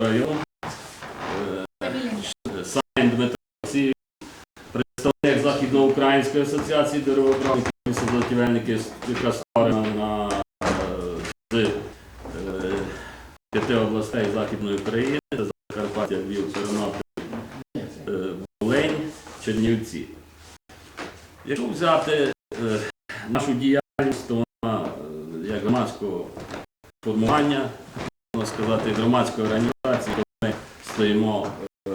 району. Е, Саєн Дмитро представник Західноукраїнської асоціації деревообробників і садотівельників, яка створена на е, з е, п'яти областей Західної України, Закарпаття, Львів, Тернопіль, Волинь, Чернівці. Якщо взяти нашу діяльність, то вона як громадського формування, можна сказати, громадської організації, ми стоїмо, е,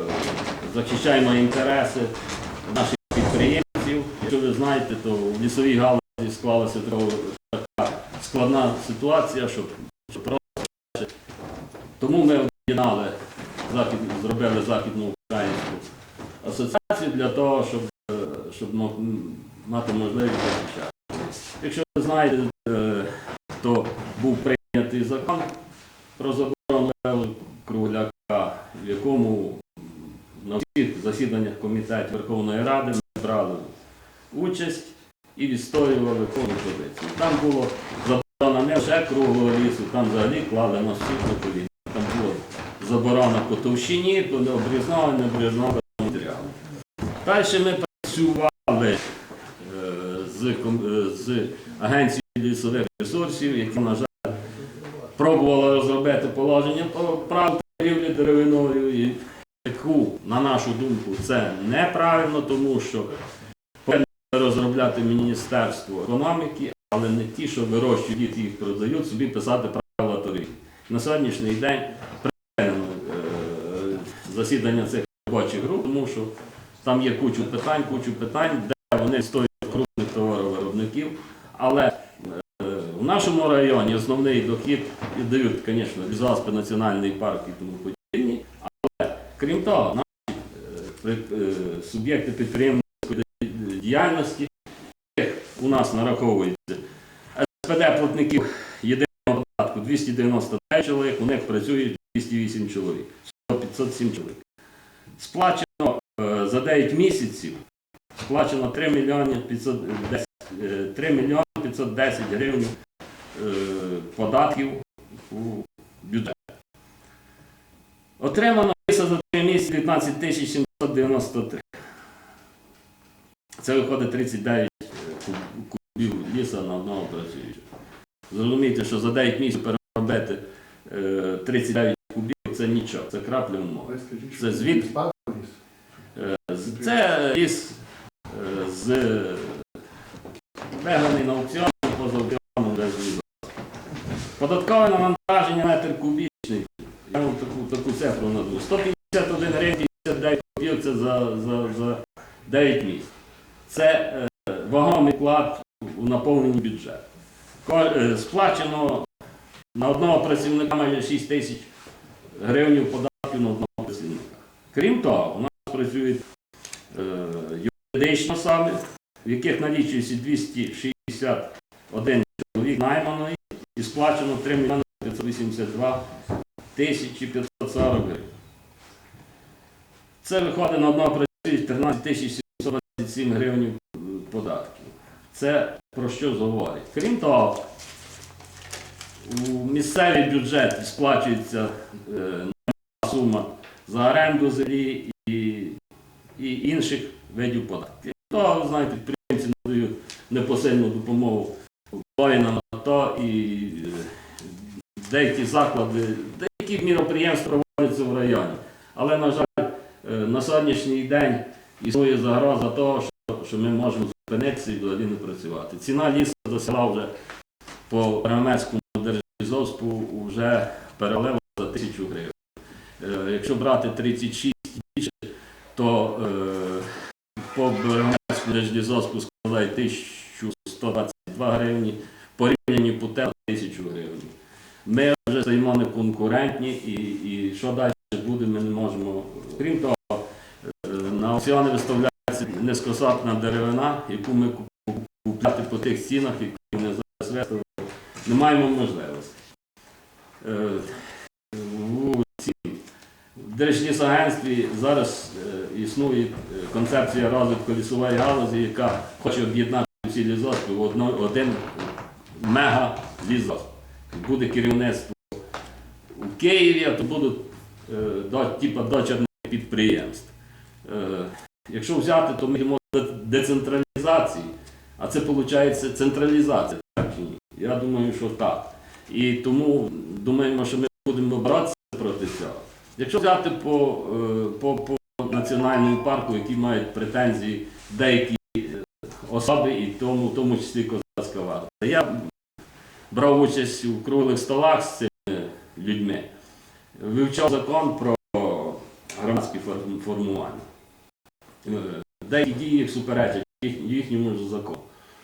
захищаємо інтереси наших підприємців. Якщо ви знаєте, то в лісовій галузі склалася така складна ситуація, що просто тому ми об'єднали захід, зробили західну українську асоціацію для того, щоб, е, щоб мати можливість захищати. Якщо ви знаєте, е, то був прийнятий закон про заборону кругляка, в якому на всіх засіданнях комітетів Верховної Ради ми брали участь і відстоювали кожну позицію. Там було заборона не лише круглого лісу, там взагалі клали на всіх на. Там було заборона по товщині, по обрізного, необрізного матеріалу. Далі ми працювали е, з, е, з Агенцією лісових ресурсів, які, на жаль, пробували розробити положення про право торгівлі деревиною, і яку, на нашу думку, це неправильно, тому що повинно розробляти Міністерство економіки, але не ті, що вирощують діти їх продають, собі писати правила торгівлі. На сьогоднішній день припинено е, засідання цих робочих груп, тому що там є кучу питань, кучу питань, де вони стоять крупних товаровиробників. Але в нашому районі основний дохід дають, звісно, лісгоспи, національний парк і тому подібні. Але крім того, наші е, е, суб'єкти підприємницької діяльності, у нас нараховується СПД платників єдиного податку 295 чоловік, у них працюють 208 чоловік, всього 507 чоловік. Сплачено е, за 9 місяців сплачено 3 мільйони 510, е, 3 мільйони 510 гривень податків у бюджет. Отримано за 3 місяці 19 тисяч 793. Це виходить 39 кубів ліса на одного працюючого. Зрозумійте, що за 9 місяців переробити е, 39 кубів це нічого, це крапля морі. Це звід. Е, Це ліс е, з вигнаний на аукціон, Податкове навантаження метр кубічний. Я вам таку, таку цифру назву. 151 гривень 59 копійок це за, за, за 9 місяців. Це е, вагомий вклад у наповненні бюджету. Е, Сплачено на одного працівника майже 6 тисяч гривень податків на одного працівника. Крім того, у нас працюють е, юридичні особи, в яких налічується 261 чоловік найманої і сплачено 3 мільйони 582 тисячі 540 гривень. Це виходить на одного працюють 13 тисяч 727 гривень податків. Це про що говорить? Крім того, у місцевий бюджет сплачується е, сума за оренду землі і, і інших видів податків. То, знаєте, підприємці надають непосильну допомогу воїнам АТО і е, деякі заклади, деякі міроприємства проводяться в районі. Але, на жаль, е, на сьогоднішній день існує загроза того, що, ми можемо зупинитися і взагалі не працювати. Ціна лісу досягла вже по Ремецькому держлізоспу вже перелила за тисячу гривень. Е, Якщо брати 36 і більше, то по Беремецькому держлізоспу складає 1122 гривні, порівняні по ТЕЛ 1000 гривень. Ми вже стоїмо не конкурентні і, і що далі буде, ми не можемо. Крім того, е, на аукціони виставляється низькосортна деревина, яку ми куп- купляти по тих цінах, які вони зараз виставили, не маємо можливості. Е, в Держлісагентстві зараз е, існує е, концепція розвитку лісової галузі, яка хоче об'єднати всі лісоспи один мега лісосп. Буде керівництво у Києві, то будуть е, типу, дочерних підприємств. Е, Якщо взяти, то ми йдемо до децентралізації, а це виходить централізація. Я думаю, що так. І тому думаємо, що ми будемо боротися проти цього. Якщо взяти по, е, по, по національному парку, які мають претензії деякі особи, і тому, в тому числі козацька варта. Я брав участь у круглих столах з цими людьми, вивчав закон про громадські формування. Е, Деякі дії суперечать їх- їхньому закону,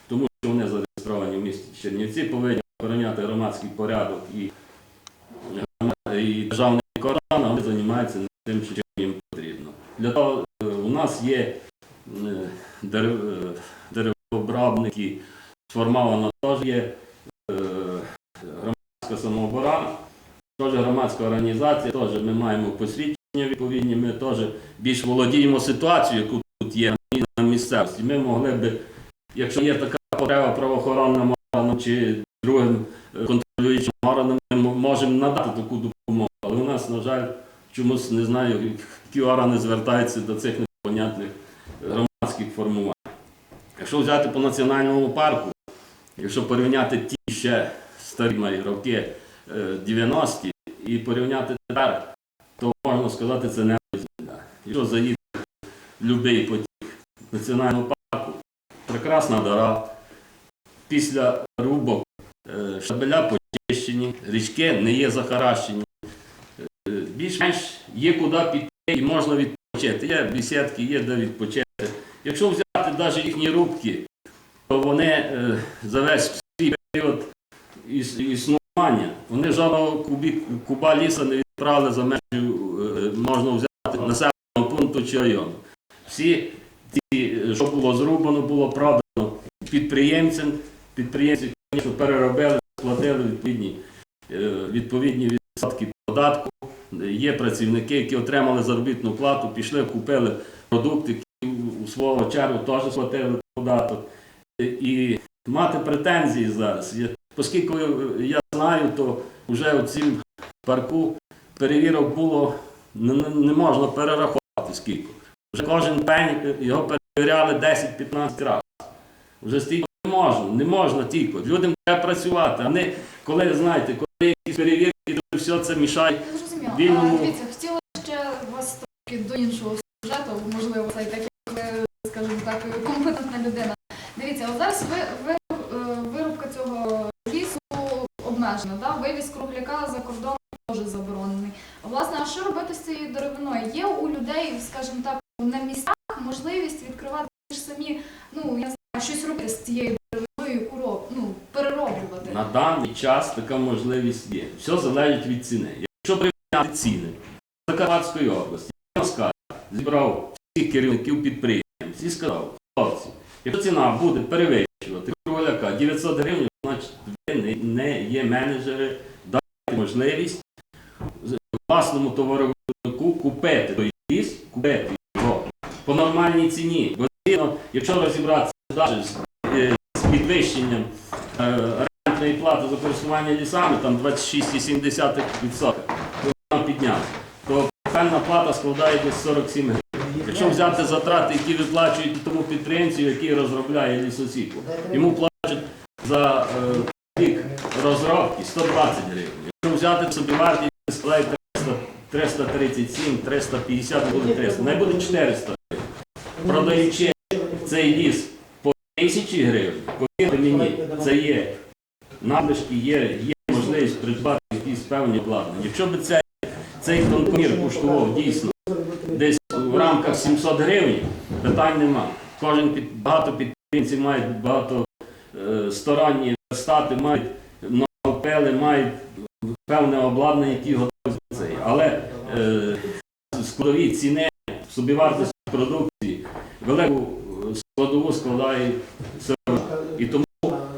тому що вони зареєстровані в місті Чернівці, повинні охороняти громадський порядок і, і державний кордон, а вони займаються тим, що їм потрібно. Для того е, у нас є е, е, деревообробники, сформовано теж є е, громадська самооборона, теж громадська організація, теж ми маємо посвідчення відповідні, ми теж більш володіємо ситуацією, яку тут є на місцевості. Ми могли би, якщо є така потреба правоохоронним органам чи другим контролюючим органам, ми можемо надати таку допомогу. Але у нас, на жаль, чомусь не знаю, які органи звертаються до цих непонятних громадських формувань. Якщо взяти по національному парку, якщо порівняти ті ще старі роки е, 90-ті і порівняти тепер, то можна сказати, це не земля. Якщо заїдете в будь-який потік національного парку, прекрасна дора, після рубок е, шабеля почищені, річки не є захаращені. Е, Більш-менш є куди піти і можна відпочити. Є бесідки, є де відпочити. Якщо взяти навіть їхні рубки, то вони е, за весь свій період існування, вони жодного куба ліса не відправили за межу, е, можна взяти населеного пункту чи району. Всі ті, е, що було зрубано, було продано підприємцям. Підприємці, звісно, переробили, сплатили відповідні, відповідні відсотки податку. Є працівники, які отримали заробітну плату, пішли, купили продукти, які у свого чергу теж сплатили податок. І- мати претензії зараз. Оскільки я знаю, то вже у цім парку перевірок було не можна перерахувати скільки. Вже кожен пень його перевіряли 10-15 разів. Вже стільки не можна, не можна тільки. Людям треба працювати. А не коли знаєте, коли якісь перевірки, то все це мішає. Вільному- А, Дивіться, хотіла ще вас трохи до іншого сюжету, можливо, це і так, як ви, скажімо так, компетентна людина. Дивіться, от зараз ви, ви, е, вирубка цього лісу обмежена, да? вивіз кругляка за кордон теж заборонений. Власне, а що робити з цією деревиною? Є у людей, скажімо так, на місцях можливість відкривати ті ж самі, ну я не знаю, щось робити з цією деревиною, яку роб- ну, перероблювати. На даний час така можливість є. Все залежить від ціни. Якщо порівняти ціни. Закарпатської області, я скажу, зібрав всіх керівників підприємств і сказав, хлопці, якщо ціна буде перевищувати кругляка 900 гривень, значить ви не, не є менеджери, дайте можливість власному товаровиробнику купити той ліс, купити його по нормальній ціні. Бо якщо розібратися навіть з, е, з підвищенням е, рентної плати за користування лісами, там 26,7%, підняти, то певна плата складає десь 47 гривень. Якщо взяти затрати, які виплачують тому підприємцю, який розробляє лісосіку, йому платять за е, рік розробки 120 гривень. Якщо взяти собі вартість, складає 337, 350, буде 300, не буде 400 гривень. Продаючи цей ліс по 1000 гривень, повірте мені, це є надлишки, є, є можливість придбати якісь певні обладнання. Якщо б цей, цей тонкомір коштував дійсно десь в рамках 700 гривень, питань нема. Кожен під, багато підприємців мають багато е, сторонні стати, мають новопели, мають певне обладнання, які готові до цей. Але е, складові ціни, собівартості продукції, велику е, складову складає сировина. І тому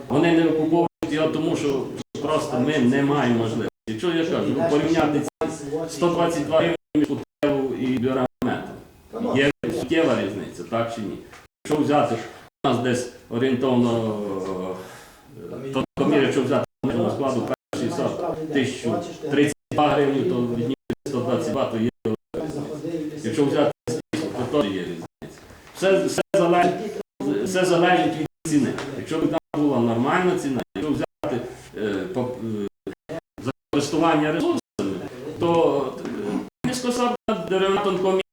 вони не викуповують його, тому що просто ми не маємо можливості. Якщо я кажу, ну, порівняти ці 122 гривень між Кутеву і Біраметом, є суттєва різниця, так чи ні? Якщо взяти, у нас десь орієнтовно е, тонкомір, якщо взяти межного складу перший сорт 1032 гривні, то від них 322, то є. Якщо взяти то теж є різниця. Все, все, залежить, все залежить від ціни. Якщо б там була нормальна ціна, якщо взяти е, по, е, за користування то низькосадна деревина тонкомір,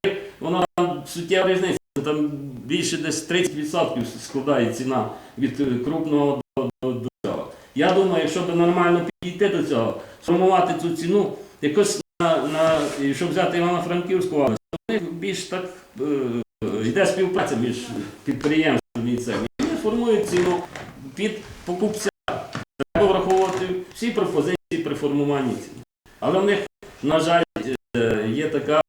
вона там суттєва різниця. Там більше десь 30% складає ціна від е, крупного до, до, до цього. Я думаю, якщо нормально підійти до цього, сформувати цю ціну, якось на, на щоб взяти Івано-Франківську область, то них більш так е, йде співпраця між підприємством і. І вони формують ціну під покупця. Треба враховувати всі пропозиції при формуванні ціни. Але в них, на жаль, е, є така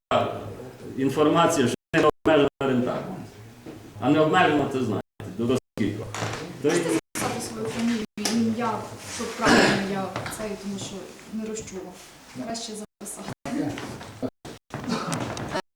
інформація, що не обмежена рентабельність. А не обмежена, це знаєте, до скільки. Записати свою фамілію, ім'я, щоб правильно я цей, тому що не розчула. Краще записати.